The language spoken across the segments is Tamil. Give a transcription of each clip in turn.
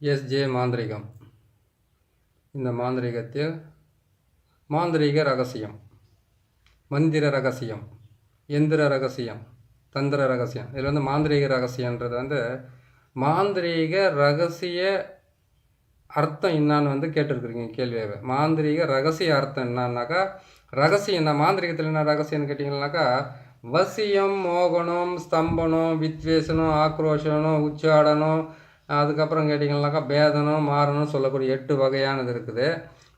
எஸ்ஜே மாந்திரிகம். இந்த மாந்திரிகத்தில் மாந்திரீக ரகசியம் மந்திர ரகசியம் எந்திர ரகசியம் தந்திர ரகசியம். இதில் வந்து மாந்திரீக ரகசியன்றது வந்து மாந்திரீக ரகசிய அர்த்தம் என்னான்னு வந்து கேட்டிருக்கிறீங்க கேள்வியாகவே மாந்திரீக ரகசிய அர்த்தம் என்னன்னாக்கா ரகசியம் என்ன? மாந்திரிகத்தில் என்ன ரகசியம்னு கேட்டிங்கன்னாக்கா வசியம் மோகனம் ஸ்தம்பனம் வித்வேஷனம் ஆக்ரோஷனம் உச்சாடனம் அதுக்கப்புறம் கேட்டிங்கன்னாக்கா பேதனம் மாறணும் சொல்லக்கூடிய எட்டு வகையானது இருக்குது.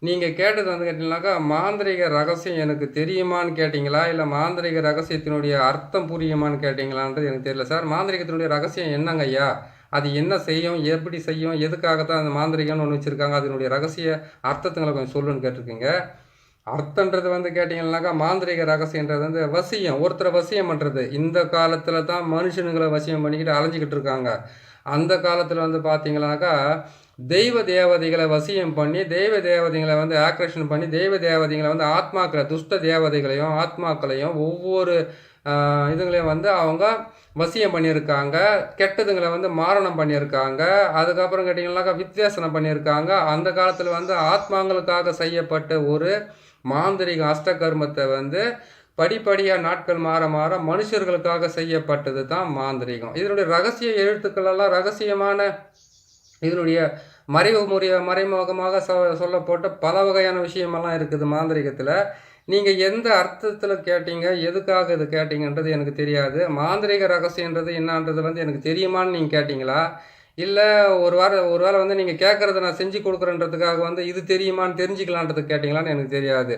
நீங்கள் கேட்டது வந்து கேட்டிங்கனாக்கா மாந்திரிக ரகசியம் எனக்கு தெரியுமான்னு கேட்டிங்களா? இல்லை மாந்திரிக ரகசியத்தினுடைய அர்த்தம் புரியுமான்னு கேட்டிங்களான்றது எனக்கு தெரியல சார். மாந்திரிகத்தினுடைய ரகசியம் என்னங்க ஐயா? அது என்ன செய்யும்? எப்படி செய்யும்? எதுக்காகத்தான் அந்த மாந்திரிகம்னு ஒன்று வச்சுருக்காங்க? அதனுடைய ரகசிய அர்த்தத்துங்களை கொஞ்சம் சொல்லுன்னு கேட்டிருக்கீங்க. அர்த்தன்றது வந்து கேட்டிங்கன்னாக்கா மாந்திரிக ரகசியன்றது வந்து வசியம். ஒருத்தரை வசியம் பண்ணுறது இந்த காலத்தில் தான் மனுஷனுங்களை வசியம் பண்ணிக்கிட்டு அலைஞ்சிக்கிட்டு இருக்காங்க. அந்த காலத்தில் வந்து பார்த்தீங்கன்னாக்கா தெய்வ தேவதைகளை வசியம் பண்ணி தெய்வ தேவதைகளை வந்து ஆக்ரேஷன் பண்ணி தெய்வ தேவதைகளை வந்து ஆத்மாக்களை துஷ்ட தேவதைகளையும் ஆத்மாக்களையும் ஒவ்வொரு இதுங்களையும் வந்து அவங்க வசியம் பண்ணியிருக்காங்க கெட்டதுங்களை வந்து மாரணம் பண்ணியிருக்காங்க அதுக்கப்புறம் கேட்டிங்கன்னாக்கா வித்தியாசனம் பண்ணியிருக்காங்க. அந்த காலத்தில் வந்து ஆத்மாங்களுக்காக செய்யப்பட்ட ஒரு மாந்திரிக அஷ்டகர்மத்தை வந்து படிப்படியாக நாட்கள் மாற மாற மனுஷர்களுக்காக செய்யப்பட்டது தான் மாந்திரிகம். இதனுடைய ரகசிய எழுத்துக்களெல்லாம் ரகசியமான இதனுடைய மறைவு முறைய மறைமுகமாக சொ சொல்லப்பட்ட பல வகையான விஷயமெல்லாம் இருக்குது மாந்திரிகத்தில். நீங்கள் எந்த அர்த்தத்தில் கேட்டீங்க எதுக்காக இது கேட்டீங்கன்றது எனக்கு தெரியாது. மாந்திரிக ரகசியன்றது என்னன்றது வந்து எனக்கு தெரியுமான்னு நீங்கள் கேட்டிங்களா? இல்லை ஒரு வாரம் ஒரு வேளை வந்து நீங்கள் கேட்குறத நான் செஞ்சு கொடுக்குறேன்றதுக்காக வந்து இது தெரியுமான்னு தெரிஞ்சுக்கலான்றது கேட்டிங்களான்னு எனக்கு தெரியாது.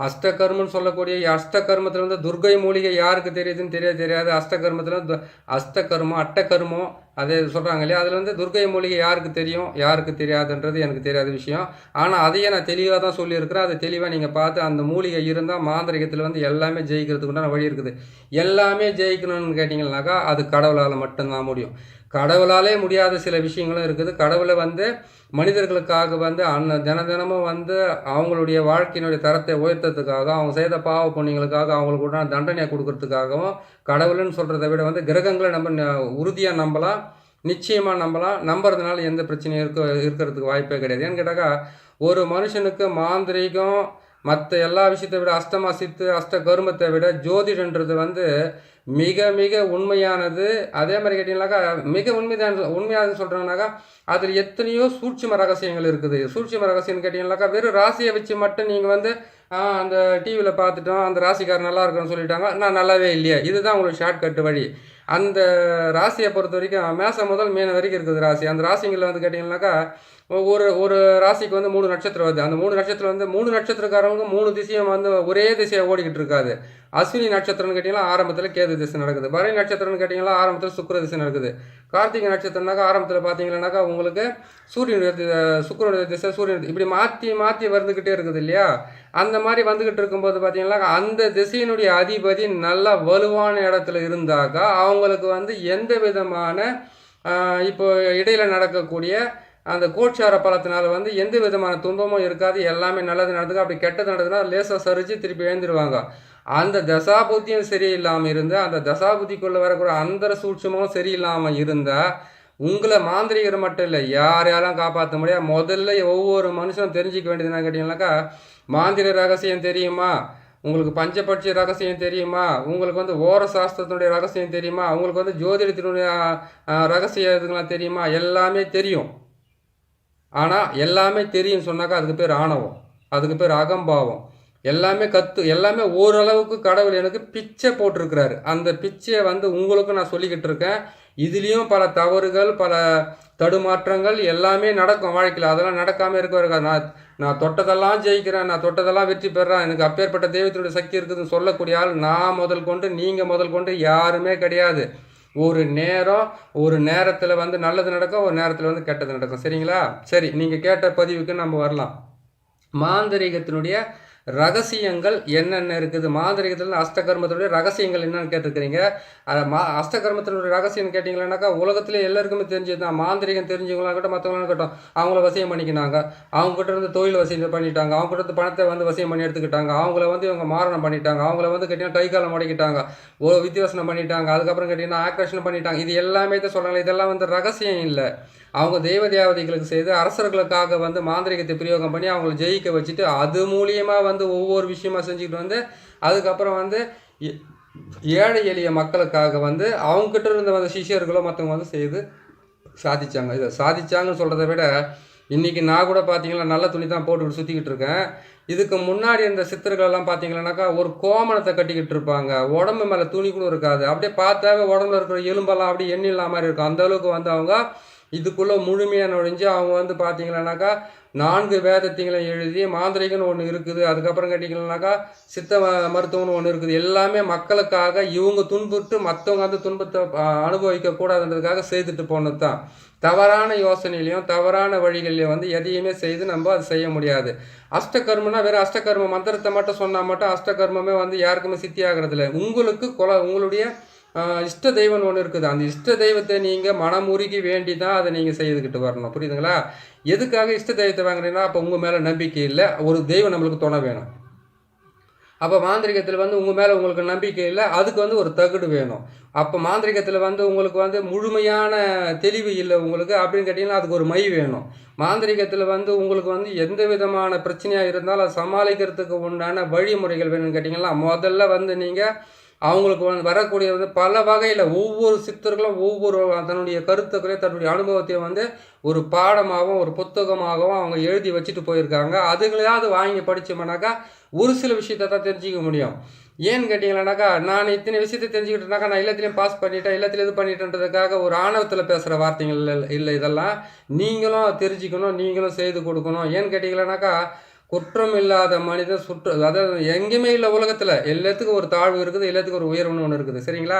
அஷ்டகர்மன்னு சொல்லக்கூடிய அஷ்டகர்மத்தில் வந்து துர்கை மூலிகை யாருக்கு தெரியுதுன்னு தெரிய தெரியாது. அஷ்டகர்மத்தில் து- அஷ்டகர்மம் அட்டகர்மம் அதே சொல்கிறாங்க இல்லையா? அதில் வந்து துர்கை மூலிகை யாருக்கு தெரியும் யாருக்கு தெரியாதுன்றது எனக்கு தெரியாத விஷயம். ஆனால் அதையே நான் தெளிவாக தான் சொல்லியிருக்கிறேன். அதை தெளிவாக நீங்கள் பார்த்து அந்த மூலிகை இருந்தால் மாந்திரிகத்தில் வந்து எல்லாமே ஜெயிக்கிறதுக்குண்டான வழி இருக்குது. எல்லாமே ஜெயிக்கணும்னு கேட்டிங்கன்னாக்கா அது கடவுளால் மட்டும்தான் முடியும். கடவுளாலே முடியாத சில விஷயங்களும் இருக்குது. கடவுளை வந்து மனிதர்களுக்காக வந்து அன்ன தின தினமும் வந்து அவங்களுடைய வாழ்க்கையினுடைய தரத்தை உயர்த்ததுக்காக அவங்க செய்த பாவ புண்ணியங்களுக்காக அவங்களுக்கு உண்டான தண்டனையை கொடுக்கறதுக்காகவும் கடவுள்னு சொல்கிறத விட வந்து கிரகங்களை நம்ம உறுதியாக நம்பலாம் நிச்சயமாக நம்பலாம் நம்புறதுனால எந்த பிரச்சனையும் இருக்க இருக்கிறதுக்கு வாய்ப்பே கிடையாது. ஏன்னு கேட்டாக்கா ஒரு மனுஷனுக்கு மாந்திரீகம் மற்ற எல்லா விஷயத்தை விட அஸ்தமா சித்து அஷ்ட கருமத்தை விட ஜோதிடன்றது வந்து மிக மிக உண்மையானது. அதே மாதிரி கேட்டிங்கனாக்கா மிக உண்மைதான் உண்மையானது சொல்கிறாங்கனாக்கா அதில் எத்தனையோ சூட்சும ரகசியங்கள் இருக்குது. சூட்சும ரகசியம்னு கேட்டிங்கனாக்கா வெறும் ராசியை வச்சு மட்டும் நீங்கள் வந்து அந்த டிவியில் பார்த்துட்டோம் அந்த ராசிக்காரர் நல்லா இருக்குன்னு சொல்லிட்டாங்க நான் நல்லாவே இல்லையா. இதுதான் உங்களுக்கு ஷார்ட்கட் வழி. அந்த ராசியை பொறுத்த வரைக்கும் மேசம் முதல் மீன வரைக்கும் இருக்குது ராசி. அந்த ராசிங்களில் வந்து கேட்டிங்கனாக்கா ஒரு ஒரு ராசிக்கு வந்து மூணு நட்சத்திரம் வருது. அந்த மூணு நட்சத்திரம் வந்து மூணு நட்சத்திரக்காரவங்க மூணு திசையும் வந்து ஒரே திசையை ஓடிக்கிட்டு இருக்காது. அஸ்வினி நட்சத்திரம்னு கேட்டிங்கன்னா ஆரம்பத்தில் கேது திசை நடக்குது. பரணி நட்சத்திரம்னு கேட்டிங்கன்னா ஆரம்பத்தில் சுக்கிர திசை நடக்குது. கார்த்திகை நட்சத்திரம்னாக்கா ஆரம்பத்தில் பார்த்தீங்கன்னாக்கா உங்களுக்கு சூரியனுடைய சுக்கரனுடைய திசை சூரியன் இப்படி மாற்றி மாற்றி வந்துக்கிட்டே இருக்குது இல்லையா? அந்த மாதிரி வந்துக்கிட்டு இருக்கும்போது பார்த்தீங்கன்னா அந்த திசையினுடைய அதிபதி நல்லா வலுவான இடத்துல இருந்தாக்கா அவங்களுக்கு வந்து எந்த விதமான இப்போ இடையில் நடக்கக்கூடிய அந்த கோட்சார பழத்தினால வந்து எந்த விதமான துன்பமும் இருக்காது எல்லாமே நல்லது நடக்குது அப்படி கெட்டது நடந்ததுன்னா லேசாக சரிச்சு திருப்பி எழுந்துருவாங்க. அந்த தசாபுத்தியும் சரியில்லாமல் இருந்து அந்த தசாபுத்திக்குள்ளே வரக்கூடிய அந்த சூட்சமும் சரியில்லாமல் இருந்தால் உங்களை மாந்திரிகர் மட்டும் இல்லை யார் யாரும் காப்பாற்ற முடியாது. முதல்ல ஒவ்வொரு மனுஷனும் தெரிஞ்சிக்க வேண்டியது என்ன கேட்டிங்கனாக்கா மாந்திர ரகசியம் தெரியுமா? உங்களுக்கு பஞ்சபட்சி ரகசியம் தெரியுமா? உங்களுக்கு வந்து ஓர சாஸ்திரத்தினுடைய ரகசியம் தெரியுமா? உங்களுக்கு வந்து ஜோதிடத்தினுடைய ரகசியம் இதுங்களாம் தெரியுமா? எல்லாமே தெரியும். ஆனால் எல்லாமே தெரியும் சொன்னாக்கா அதுக்கு பேர் ஆணவம். அதுக்கு பேர் அகம்பாவம். எல்லாமே கற்று எல்லாமே ஓரளவுக்கு கடவுள் எனக்கு பிச்சை போட்டிருக்கிறாரு. அந்த பிச்சையை வந்து உங்களுக்கும் நான் சொல்லிக்கிட்டு இருக்கேன். இதுலேயும் பல தவறுகள் பல தடுமாற்றங்கள் எல்லாமே நடக்கும் வாழ்க்கையில். அதெல்லாம் நடக்காமல் இருக்க இருக்காது நான் நான் தொட்டதெல்லாம் ஜெயிக்கிறேன் நான் தொட்டதெல்லாம் வெற்றி பெறேன் எனக்கு அப்பேற்பட்ட தெய்வத்தினுடைய சக்தி இருக்குதுன்னு சொல்லக்கூடிய ஆள் நான் முதல் கொண்டு நீங்கள் முதல் கொண்டு யாருமே கிடையாது. ஒரு நேரம் ஒரு நேரத்தில் வந்து நல்லது நடக்கும் ஒரு நேரத்தில் வந்து கெட்டது நடக்கும். சரிங்களா? சரி நீங்கள் கேட்ட பதிவுக்கு நம்ம வரலாம். மாந்தரீகத்தினுடைய ரகசியங்கள் என்னென்ன இருக்குது? மாந்திரிகத்தில் அஷ்டகர்மத்தினுடைய ரகசியங்கள் என்னென்னு கேட்டிருக்கிறீங்க. அதை மா அஸ்தகர்மத்தினுடைய ரகசியம் கேட்டிங்களானாக்கா உலகத்திலே எல்லாருக்குமே தெரிஞ்சது தான் மாந்திரிகம் தெரிஞ்சவங்களாம் இருக்கட்டும் மற்றவங்களாம் இருக்கட்டும் அவங்கள வசியம் பண்ணிக்கினாங்க. அவங்ககிட்ட இருந்து தொழில் வசியம் பண்ணிட்டாங்க. அவங்ககிட்ட இருந்து பணத்தை வந்து வசியம் பண்ணி எடுத்துக்கிட்டாங்க. அவங்கள வந்து இவங்க மாரணம் பண்ணிட்டாங்க. அவங்கள வந்து கேட்டிங்கன்னா கை காலம் முடக்கிட்டாங்க. ஓ வித்தியாசனம் பண்ணிட்டாங்க. அதுக்கப்புறம் கேட்டிங்கன்னா ஆக்ரேஷன் பண்ணிட்டாங்க. இது எல்லாமே தான் சொல்கிறாங்க இதெல்லாம் வந்து ரகசியம் இல்லை. அவங்க தெய்வ தேவதைகளுக்கு செய்து அரசர்களுக்காக வந்து மாந்திரிகத்தை பிரயோகம் பண்ணி அவங்கள ஜெயிக்க வச்சுட்டு அது மூலியமாக வந்து வந்து ஒவ்வொரு விஷயமா செஞ்சுக்கிட்டு வந்து அதுக்கப்புறம் வந்து ஏழை எளிய மக்களுக்காக வந்து அவங்ககிட்ட இருந்த வந்து சிஷியர்களோ மற்றவங்க வந்து செய்து சாதிச்சாங்க. இதை சாதிச்சாங்கன்னு சொல்கிறத விட இன்றைக்கி நான் கூட பார்த்தீங்கன்னா நல்ல துணி தான் போட்டுக்கிட்டு சுற்றிக்கிட்டு இருக்கேன். இதுக்கு முன்னாடி இந்த சித்தர்கள் எல்லாம் பார்த்தீங்கன்னாக்கா ஒரு கோமணத்தை கட்டிக்கிட்டு இருப்பாங்க. உடம்பு மேலே துணி கூட இருக்காது. அப்படியே பார்த்தாவே உடம்புல இருக்கிற எலும்பெல்லாம் அப்படியே எண்ணி மாதிரி இருக்கும். அந்த அளவுக்கு வந்து அவங்க இதுக்குள்ளே முழுமையாக நுழைஞ்சு அவங்க வந்து பார்த்தீங்கன்னாக்கா நான்கு வேதத்திங்களை எழுதி மாந்திரிகன்னு ஒன்று இருக்குது. அதுக்கப்புறம் கேட்டிங்கன்னாக்கா சித்த மருத்துவம்னு ஒன்று இருக்குது. எல்லாமே மக்களுக்காக இவங்க துன்புட்டு மற்றவங்க வந்து துன்பத்தை அனுபவிக்க கூடாதுன்றதுக்காக செய்துட்டு போனது தான் தவறான யோசனையிலையும் தவறான வழிகள்லையும் வந்து எதையுமே செய்து நம்ம அதை செய்ய முடியாது. அஷ்டகர்மனா வெறும் அஷ்டகர்ம மந்திரத்தை மட்டும் சொன்னால் மட்டும் அஷ்டகர்மமே வந்து யாருக்குமே சித்தி ஆகிறதில்ல உங்களுக்கு கொல உங்களுடைய இஷ்ட தெய்வம் ஒன்று இருக்குது. அந்த இஷ்ட தெய்வத்தை நீங்கள் மனமுருகி வேண்டி தான் அதை நீங்கள் செய்துக்கிட்டு வரணும். புரியுதுங்களா? எதுக்காக இஷ்ட தெய்வத்தை வாங்குறீங்கன்னா அப்போ உங்கள் மேலே நம்பிக்கை இல்லை. ஒரு தெய்வம் நம்மளுக்கு துணை வேணும். அப்போ மாந்திரிகத்தில் வந்து உங்கள் மேலே உங்களுக்கு நம்பிக்கை இல்லை அதுக்கு வந்து ஒரு தகுடு வேணும். அப்போ மாந்திரிகத்தில் வந்து உங்களுக்கு வந்து முழுமையான தெளிவு இல்லை உங்களுக்கு அப்படின்னு கேட்டிங்கன்னா அதுக்கு ஒரு மை வேணும். மாந்திரிகத்தில் வந்து உங்களுக்கு வந்து எந்த விதமான பிரச்சனையாக இருந்தாலும் அதை சமாளிக்கிறதுக்கு உண்டான வழிமுறைகள் வேணும்னு கேட்டிங்கன்னா முதல்ல வந்து நீங்கள் அவங்களுக்கு வந்து வரக்கூடிய வந்து பல வகையில் ஒவ்வொரு சித்தர்களும் ஒவ்வொரு தன்னுடைய கருத்துக்களையும் தன்னுடைய அனுபவத்தையும் வந்து ஒரு பாடமாகவும் ஒரு புத்தகமாகவும் அவங்க எழுதி வச்சுட்டு போயிருக்காங்க. அதுகளையாவது வாங்கி படித்தோம்னாக்கா ஒரு சில விஷயத்தை தான் தெரிஞ்சிக்க முடியும். ஏன்னு கேட்டிங்களானாக்கா நான் இத்தனை விஷயத்தை தெரிஞ்சுக்கிட்டேனாக்கா நான் எல்லாத்துலேயும் பாஸ் பண்ணிட்டேன் எல்லாத்துலேயும் இது பண்ணிட்டேன்றதுக்காக ஒரு ஆணவத்தில் பேசுகிற வார்த்தைகள் இல்லை இல்லை இதெல்லாம் நீங்களும் தெரிஞ்சுக்கணும் நீங்களும் செய்து கொடுக்கணும். ஏன்னு கேட்டிங்களானாக்கா குற்றம் இல்லாத மனிதன் சுற்று அதாவது எங்கேயுமே இல்லை உலகத்தில். எல்லாத்துக்கும் ஒரு தாழ்வு இருக்குது எல்லாத்துக்கும் ஒரு உயர்வுன்னு ஒன்று இருக்குது. சரிங்களா?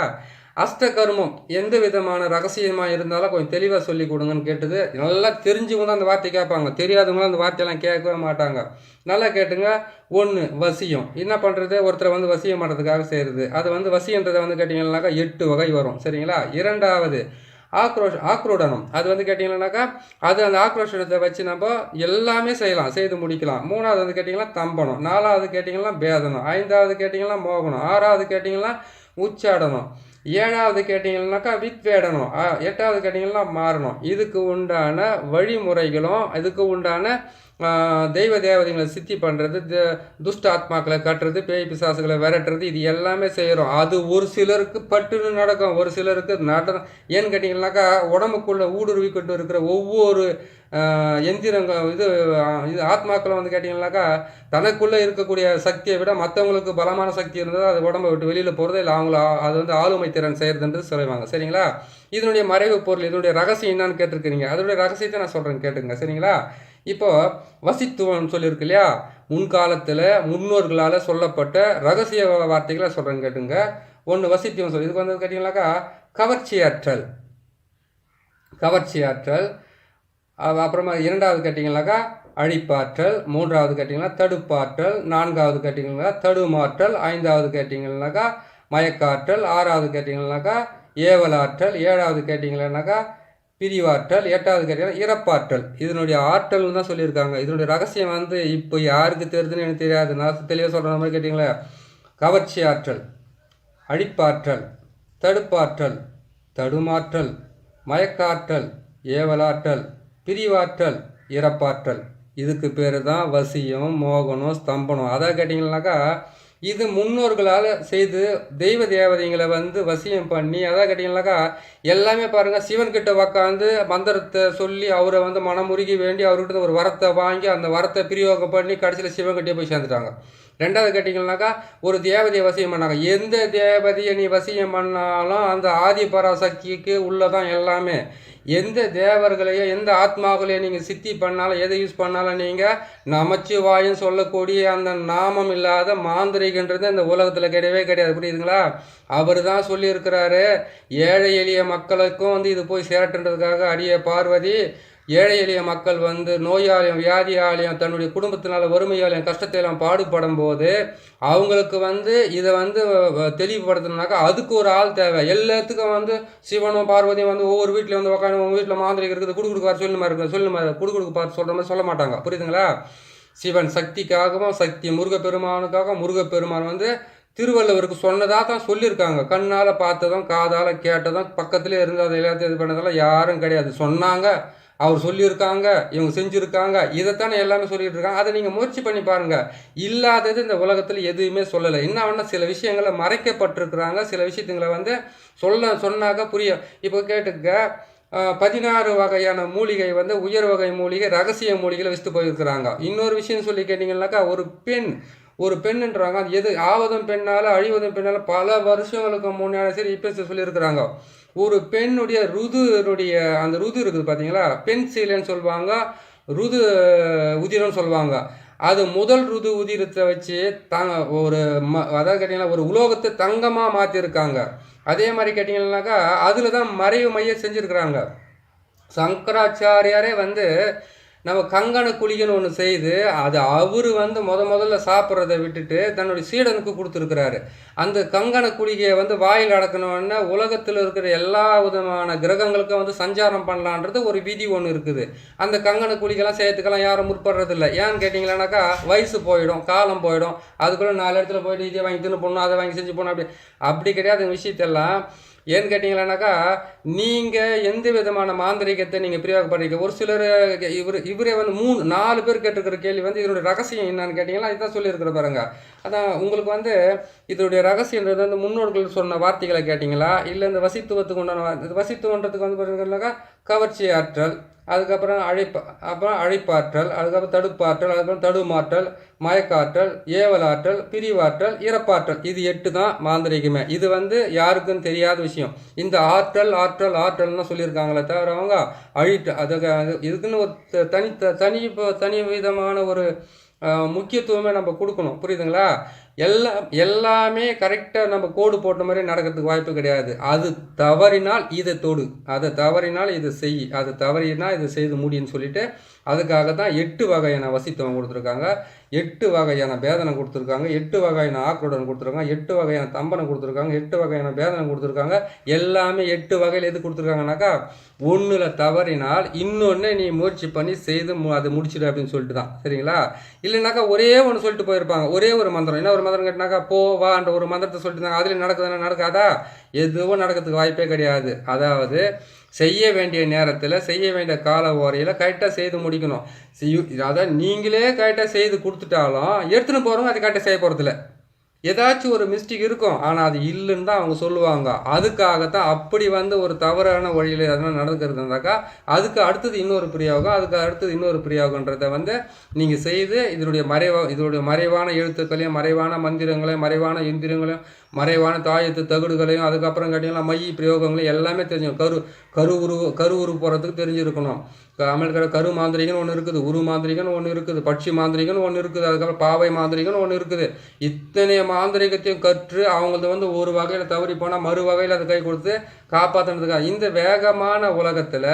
அஷ்ட கர்மம் எந்த விதமான ரகசியமாக இருந்தாலும் கொஞ்சம் தெளிவாக சொல்லி கொடுங்கன்னு கேட்டது. நல்லா தெரிஞ்சவங்க தான் அந்த வார்த்தை கேட்பாங்க. தெரியாதவங்களும் அந்த வார்த்தையெல்லாம் கேட்கவே மாட்டாங்க. நல்லா கேட்டுங்க. ஒன்று வசியம். என்ன பண்ணுறது ஒருத்தரை வந்து வசியம் பண்ணுறதுக்காக செய்கிறது அது வந்து வசியன்றதை வந்து கேட்டிங்கன்னாக்கா எட்டு வகை வரும். சரிங்களா? இரண்டாவது ஆக்ரோஷ் ஆக்ரோடனம். அது வந்து கேட்டிங்கன்னாக்கா அது அந்த ஆக்ரோஷத்தை வச்சு நம்ம எல்லாமே செய்யலாம். செய்து முடிக்கலாம். மூணாவது வந்து கேட்டிங்கன்னா தம்பனம். நாலாவது கேட்டிங்கன்னா பேதனம். ஐந்தாவது கேட்டிங்கன்னா மோகனம். ஆறாவது கேட்டிங்கன்னா உச்சாடனம். ஏழாவது கேட்டிங்கன்னாக்கா வித்வேடனம் வேடணும். எட்டாவது கேட்டிங்கன்னா மாறணும். இதுக்கு உண்டான வழிமுறைகளும் இதுக்கு உண்டான தெய்வ தேவதைகளை சித்தி பண்ணுறது துஷ்ட ஆத்மாக்களை கட்டுறது பேய் பிசாசுகளை விரட்டுறது இது எல்லாமே செய்கிறோம் அது ஒரு சிலருக்கு பட்டுன்னு நடக்கும். ஒரு சிலருக்கு நட ஏன்னு கேட்டிங்கன்னாக்கா உடம்புக்குள்ளே ஊடுருவி கொண்டு இருக்கிற ஒவ்வொரு எந்திரங்க எந்திரங்கள் இது இது ஆத்மாக்களை வந்து கேட்டிங்கன்னாக்கா தனக்குள்ளே இருக்கக்கூடிய சக்தியை விட மற்றவங்களுக்கு பலமான சக்தி இருந்தால் அது உடம்பை விட்டு வெளியில் போகிறது இல்லை அவங்கள அது வந்து ஆளுமை திறன் செய்கிறதுன்றது சொல்லுவாங்க. சரிங்களா? இதனுடைய மறைவு பொருள் இதனுடைய ரகசியம் என்னன்னு கேட்டிருக்கிறீங்க. அதனுடைய ரகசியத்தை நான் சொல்கிறேன் கேட்டுங்க. சரிங்களா? இப்போ வசித்துவம் சொல்லியிருக்கு இல்லையா? முன்காலத்தில் முன்னோர்களால் சொல்லப்பட்ட ரகசிய வார்த்தைகளை சொல்கிறேன் கேட்டுங்க. ஒன்று வசித்துவம் சொல்லி இதுக்கு வந்து கேட்டிங்கனாக்கா கவர்ச்சியாற்றல். கவர்ச்சியாற்றல் ஆற்றல் அப்புறமா இரண்டாவது கேட்டிங்கனாக்கா அழிப்பாற்றல் மூன்றாவது கேட்டிங்கன்னா தடுப்பாற்றல் நான்காவது கேட்டிங்கனாக்கா தடுமாற்றல் ஐந்தாவது கேட்டிங்கன்னாக்கா மயக்காற்றல் ஆறாவது கேட்டிங்கன்னாக்கா ஏவலாற்றல் ஏழாவது கேட்டிங்கன்னாக்கா பிரிவாற்றல் எட்டாவது கேட்டிங்கன்னா இறப்பாற்றல். இதனுடைய ஆற்றல்னு தான் சொல்லியிருக்காங்க. இதனுடைய ரகசியம் வந்து இப்போ யாருக்கு தெரியுதுன்னு எனக்கு தெரியாது. நான் தெளிவாக சொல்கிற மாதிரி கேட்டிங்களா. கவர்ச்சி ஆற்றல் அழிப்பாற்றல் தடுப்பாற்றல் தடுமாற்றல் மயக்காற்றல் ஏவலாற்றல் பிரிவாற்றல் இறப்பாற்றல். இதுக்கு பேர் தான் வசியம் மோகனம் ஸ்தம்பனம். அதான் கேட்டிங்கன்னாக்கா இது முன்னோர்களால் செய்து தெய்வ தேவதைங்களை வந்து வசியம் பண்ணி அதான் கேட்டிங்கன்னாக்கா எல்லாமே பாருங்கள் சிவன்கிட்ட உக்காந்து மந்திரத்தை சொல்லி அவரை வந்து மனமுருகி வேண்டி அவர்கிட்ட ஒரு வரத்தை வாங்கி அந்த வரத்தை பிரயோகம் பண்ணி கடைசியில் சிவன்கிட்டே போய் சேர்ந்துட்டாங்க. ரெண்டாவது கேட்டிங்கன்னாக்கா ஒரு தேவதையை வசியம் பண்ணாங்க. எந்த தேவதையை நீ வசியம் பண்ணாலும் அந்த ஆதி பராசக்திக்கு உள்ளதான் எல்லாமே. எந்த தேவர்களையோ எந்த ஆத்மாக்களையோ நீங்கள் சித்தி பண்ணாலும் எதை யூஸ் பண்ணாலும் நீங்கள் நமச்சிவாயம் சொல்லக்கூடிய அந்த நாமம் இல்லாத மாந்திரிகன்றது இந்த உலகத்தில் கிடையவே கிடையாது. புரியுதுங்களா? அவர் தான் சொல்லியிருக்கிறாரு ஏழை எளிய மக்களுக்கும் வந்து இது போய் சேரட்டுன்றதுக்காக அடிய பார்வதி ஏழை எளிய மக்கள் வந்து நோயாலையும் வியாதியாலையும் தன்னுடைய குடும்பத்தினால வறுமையாலையும் கஷ்டத்தையெல்லாம் பாடுபடும் போது அவங்களுக்கு வந்து இதை வந்து வ- தெளிவுபடுத்தணும்னாக்கா அதுக்கு ஒரு ஆள் தேவை. எல்லாத்துக்கும் வந்து சிவனும் பார்வதியும் வந்து ஒவ்வொரு வீட்டில் வந்து உட்காந்து உங்கள் வீட்டில் மாந்திரிகம் இருக்குது குடு கொடுக்க பார் சொல்லுமா இருக்குது சொல்லுமா குடு கொடுக்க பார்த்து சொல்கிற மாதிரி சொல்ல மாட்டாங்க. புரியுதுங்களா? சிவன் சக்திக்காகவும் சக்தி முருகப்பெருமானுக்காக முருகப்பெருமான் வந்து திருவள்ளுவருக்கு சொன்னதாக தான் சொல்லியிருக்காங்க. கண்ணால் பார்த்ததும் காதால் கேட்டதும் பக்கத்துலேயே இருந்து அதை எல்லாத்தையும் இது பண்ணதெல்லாம் யாரும் கிடையாது. சொன்னாங்க. அவர் சொல்லியிருக்காங்க இவங்க செஞ்சுருக்காங்க இதைத்தானே எல்லாமே சொல்லிட்டு இருக்காங்க அதை நீங்கள் முயற்சி பண்ணி பாருங்க. இல்லாதது இந்த உலகத்தில் எதுவுமே சொல்லலை. என்ன வேணால் சில விஷயங்களை மறைக்கப்பட்டிருக்கிறாங்க. சில விஷயத்துங்களை வந்து சொல்ல சொன்னாக்க புரியும் இப்போ கேட்டுக்க பதினாறு வகையான மூலிகை வந்து உயர் வகை மூலிகை ரகசிய மூலிகையில் வச்சுட்டு போயிருக்கிறாங்க. இன்னொரு விஷயம் சொல்லி கேட்டிங்கன்னாக்கா ஒரு பெண் ஒரு பெண்ணுன்றாங்க. அது எது ஆவதும் பெண்ணால் அழிவதும் பெண்ணால் பல வருஷங்களுக்கு முன்னாடி சரி இப்போ சொல்லியிருக்கிறாங்க. ஒரு பெண்ணுடைய ருதுனுடைய அந்த ருது இருக்குது பார்த்தீங்களா பெண் சீலைன்னு சொல்லுவாங்க ருது உதிரம்னு சொல்லுவாங்க. அது முதல் ருது உதிரத்தை வச்சு தாங்க ஒரு ம அதாவது கேட்டிங்கன்னா ஒரு உலோகத்தை தங்கமாக மாற்றிருக்காங்க அதே மாதிரி கேட்டிங்கன்னாக்கா அதில் தான் மறைவு மையம் செஞ்சுருக்கிறாங்க. சங்கராச்சாரியாரே வந்து நம்ம கங்கண குளிகன்னு ஒன்று செய்து அது அவர் வந்து முத முதல்ல சாப்பிட்றத விட்டுட்டு தன்னுடைய சீடனுக்கு கொடுத்துருக்கிறாரு. அந்த கங்கண குளிகையை வந்து வாயில் அடக்கணுன்னா உலகத்தில் இருக்கிற எல்லா விதமான கிரகங்களுக்கும் வந்து சஞ்சாரம் பண்ணலான்றது ஒரு விதி ஒன்று இருக்குது. அந்த கங்கண குளிகெல்லாம் செய்யறதுக்கெல்லாம் யாரும் முற்படுறதில்ல. ஏன்னு கேட்டிங்களானாக்கா வயசு போயிடும் காலம் போயிடும். அதுக்குள்ளே நாலு இடத்துல போயிட்டு இதை வாங்கி தின்னு போடணும் அதை வாங்கி செஞ்சு போகணும் அப்படி அப்படி கிடையாது விஷயத்தெல்லாம். ஏன்னு கேட்டிங்களானாக்கா நீங்கள் எந்த விதமான மாந்திரிகத்தை நீங்கள் பிரயோகப்படுறீங்க? ஒரு சிலர் இவர் இவரே வந்து மூணு நாலு பேர் கேட்டிருக்கிற கேள்வி வந்து இதனுடைய ரகசியம் என்னன்னு கேட்டிங்களா? இதுதான் சொல்லியிருக்கிற பாருங்க. அதான் உங்களுக்கு வந்து இதனுடைய ரகசியன்றது வந்து முன்னோர்கள் சொன்ன வார்த்தைகளை கேட்டிங்களா? இல்லை இந்த வசித்துவத்துக்கு உண்டான வசித்துவன்றதுக்கு வந்து பார்த்தீங்கன்னாக்கா கவர்ச்சி ஆற்றல் அதுக்கப்புறம் அழைப்ப அப்புறம் அழைப்பாற்றல் அதுக்கப்புறம் தடுப்பாற்றல் அதுக்கப்புறம் தடுமாற்றல் மயக்காற்றல் ஏவலாற்றல் பிரிவாற்றல் இறப்பாற்றல். இது எட்டு தான் மாந்திரிகமே. இது வந்து யாருக்கும் தெரியாத விஷயம். இந்த ஆற்றல் ஆற்றல் ஆற்றல்னு சொல்லியிருக்காங்களே தவிர அவங்க அழிட்டு அதுக்கு அது- இதுக்குன்னு ஒரு த- தனி தனி இப்போ தனி விதமான ஒரு முக்கியத்துவமே நம்ம கொடுக்கணும். புரியுதுங்களா? எல்லாம் எல்லாமே கரெக்டாக நம்ம கோடு போட்ட மாதிரி நடக்கிறதுக்கு வாய்ப்பு கிடையாது. அது தவறினால் இதை தொடு. அதை தவறினால் இதை செய். அது தவறினால் இதை செய்து முடியும்னு சொல்லிட்டு அதுக்காக தான் எட்டு வகையான வசித்துவம் கொடுத்துருக்காங்க. எட்டு வகையான பேதனை கொடுத்துருக்காங்க. எட்டு வகையான ஆக்ரோடன் கொடுத்துருக்காங்க. எட்டு வகையான தம்பனம் கொடுத்துருக்காங்க. எட்டு வகையான பேதனை கொடுத்துருக்காங்க. எல்லாமே எட்டு வகையில் எது கொடுத்துருக்காங்கனாக்கா ஒன்றில் தவறினால் இன்னொன்று நீ முயற்சி பண்ணி செய்து மு அதை முடிச்சிடு அப்படின்னு சொல்லிட்டு தான் சரிங்களா? இல்லைனாக்கா ஒரே ஒன்று சொல்லிட்டு போயிருப்பாங்க. ஒரே ஒரு மந்திரம். என்ன ஒரு மந்திரம் கேட்டினாக்கா போ வான்ற ஒரு மந்திரத்தை சொல்லிட்டு இருந்தாங்க அதில் நடக்குதுன்னா நடக்காதா? எதுவும் நடக்கிறதுக்கு வாய்ப்பே கிடையாது. அதாவது செய்ய வேண்டிய நேரத்தில் செய்ய வேண்டிய கால ஓரையில் கரெக்டாக செய்து முடிக்கணும். செய்யு அதான் நீங்களே கரெக்டாக செய்து கொடுத்துட்டாலும் எடுத்துன்னு போகிறவங்க அது கரெக்டாக செய்ய போகிறதில்ல ஏதாச்சும் ஒரு மிஸ்டேக் இருக்கும். ஆனால் அது இல்லைன்னு தான் அவங்க சொல்லுவாங்க. அதுக்காகத்தான் அப்படி வந்து ஒரு தவறான வழியில் எதனா நடக்கிறதுனாக்கா அதுக்கு அடுத்தது இன்னொரு பிரியாகும் அதுக்கு அடுத்தது இன்னொரு பிரியாகுன்றதை வந்து நீங்கள் செய்து இதனுடைய மறைவா இதனுடைய மறைவான எழுத்துக்களையும் மறைவான மந்திரங்களையும் மறைவான இந்திரங்களையும் மறைவான தாயத்து தகுடுகளையும் அதுக்கப்புறம் கேட்டிங்கன்னா மை பிரயோகங்களையும் எல்லாமே தெரிஞ்சுக்கணும் கரு கரு உரு கரு உரு போகிறதுக்கு தெரிஞ்சிருக்கணும். அமெரிக்கா கரு மாந்திரிகன்னு ஒன்று இருக்குது உரு மாந்திரிகன்னு ஒன்று இருக்குது பட்சி மாந்திரிகன்னு ஒன்று இருக்குது அதுக்கப்புறம் பாவை மாந்திரிகன்னு ஒன்று இருக்குது. இத்தனை மாந்திரிகத்தையும் கற்று அவங்களது வந்து ஒரு வகையில் தவறி போனால் மறு வகையில் அதை கை கொடுத்து காப்பாற்றுறதுக்காக இந்த வேகமான உலகத்தில்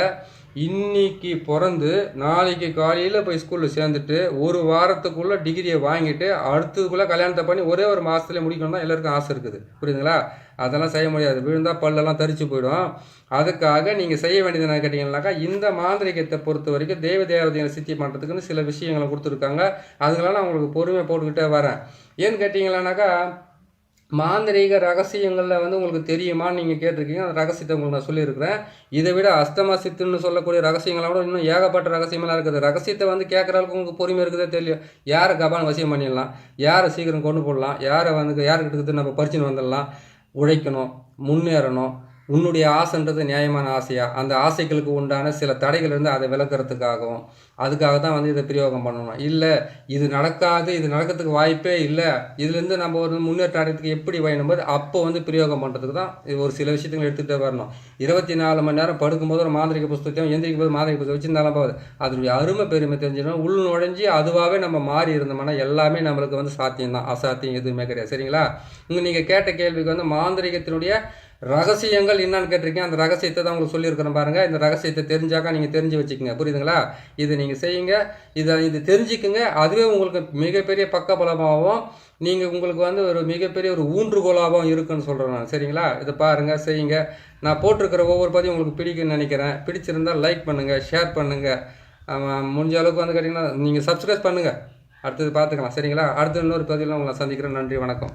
இன்னைக்கு பிறந்து நாளைக்கு காலையில் போய் ஸ்கூலில் சேர்ந்துட்டு ஒரு வாரத்துக்குள்ளே டிகிரியை வாங்கிட்டு அடுத்ததுக்குள்ளே கல்யாணத்தை பண்ணி ஒரே ஒரு மாதத்துல முடிக்கணும் தான் எல்லாருக்கும் ஆசை இருக்குது. புரியுதுங்களா? அதெல்லாம் செய்ய முடியாது. விழுந்தா பல்லெல்லாம் தரிச்சு போயிடும். அதுக்காக நீங்கள் செய்ய வேண்டியது என்ன கேட்டிங்கன்னாக்கா இந்த மாந்திரிகத்தை பொறுத்த வரைக்கும் தெய்வ தேவதைகளை சித்தி பண்ணுறதுக்குன்னு சில விஷயங்களை கொடுத்துருக்காங்க. அதுக்கெல்லாம் நான் உங்களுக்கு பொறுமை போட்டுக்கிட்டே வரேன். ஏன்னு கேட்டிங்களானாக்கா மாந்திரீக ரகசியங்களில் வந்து உங்களுக்கு தெரியுமான்னு நீங்கள் கேட்டிருக்கீங்க. அந்த ரகசியத்தை உங்களுக்கு நான் சொல்லியிருக்கிறேன். இதை விட அஸ்தமா சித்துன்னு சொல்லக்கூடிய ரகசியங்களை விட இன்னும் ஏகப்பட்ட ரகசியமெல்லாம் இருக்குது. ரகசியத்தை வந்து கேட்குற அளவுக்கு உங்களுக்கு பொறுமை இருக்குதே தெரியும் யாரை கபான் வசியம் பண்ணிடலாம்? யாரை சீக்கிரம் கொண்டு போடலாம்? யாரை வந்து யாருக்கிட்ட நம்ம பறிச்சுன்னு வந்துடலாம்? உழைக்கணும் முன்னேறணும். உன்னுடைய ஆசைன்றது நியாயமான ஆசையாக அந்த ஆசைகளுக்கு உண்டான சில தடைகள் இருந்து அதை விளக்குறதுக்காகவும் அதுக்காக தான் வந்து இதை பிரயோகம் பண்ணணும். இல்லை இது நடக்காது இது நடக்கிறதுக்கு வாய்ப்பே இல்லை. இதுலேருந்து நம்ம ஒரு முன்னேற்றம் அடையத்துக்கு எப்படி வேணும்போது அப்போ வந்து பிரயோகம் பண்ணுறதுக்கு தான் இது ஒரு சில விஷயத்துங்களை எடுத்துகிட்டே வரணும். இருபத்தி நாலு மணி நேரம் படுக்கும்போது ஒரு மாந்திரிக புஸ்தகத்தையும் எந்திரிக்கும் போது மாந்திரிக புஸ்தகம் வச்சிருந்தாலும் போகுது அதனுடைய அருமை பெருமை தெரிஞ்சிடும். உள் நுழைஞ்சி அதுவாகவே நம்ம மாறி இருந்தோம்னா எல்லாமே நம்மளுக்கு வந்து சாத்தியம் தான் அசாத்தியம் எதுவுமே கிடையாது. சரிங்களா? இங்கே நீங்கள் கேட்ட கேள்விக்கு வந்து மாந்திரிகத்தினுடைய ரகசியங்கள் என்னன்னு கேட்டிருக்கேன். அந்த ரகசியத்தை தான் உங்களுக்கு சொல்லியிருக்கிறேன் பாருங்கள் இந்த ரகசியத்தை தெரிஞ்சாக்கா நீங்கள் தெரிஞ்சு வச்சுக்கோங்க. புரியுதுங்களா? இது நீங்கள் செய்யுங்க. இதை இது தெரிஞ்சுக்குங்க. அதுவே உங்களுக்கு மிகப்பெரிய பக்கபலமாகவும் நீங்கள் உங்களுக்கு வந்து ஒரு மிகப்பெரிய ஒரு ஊன்றுகோலாகவும் இருக்குன்னு சொல்கிறேன் நான். சரிங்களா? இதை பாருங்கள் செய்யுங்க. நான் போட்டிருக்கிற ஒவ்வொரு பதிவும் உங்களுக்கு பிடிக்கும்னு நினைக்கிறேன். பிடிச்சிருந்தால் லைக் பண்ணுங்கள் ஷேர் பண்ணுங்கள் முடிஞ்ச அளவுக்கு வந்து கேட்டிங்கன்னா நீங்கள் சப்ஸ்கிரைப் பண்ணுங்கள் அடுத்தது பார்த்துக்கலாம். சரிங்களா? அடுத்த இன்னொரு பதிவில் உங்களை சந்திக்கிறேன். நன்றி வணக்கம்.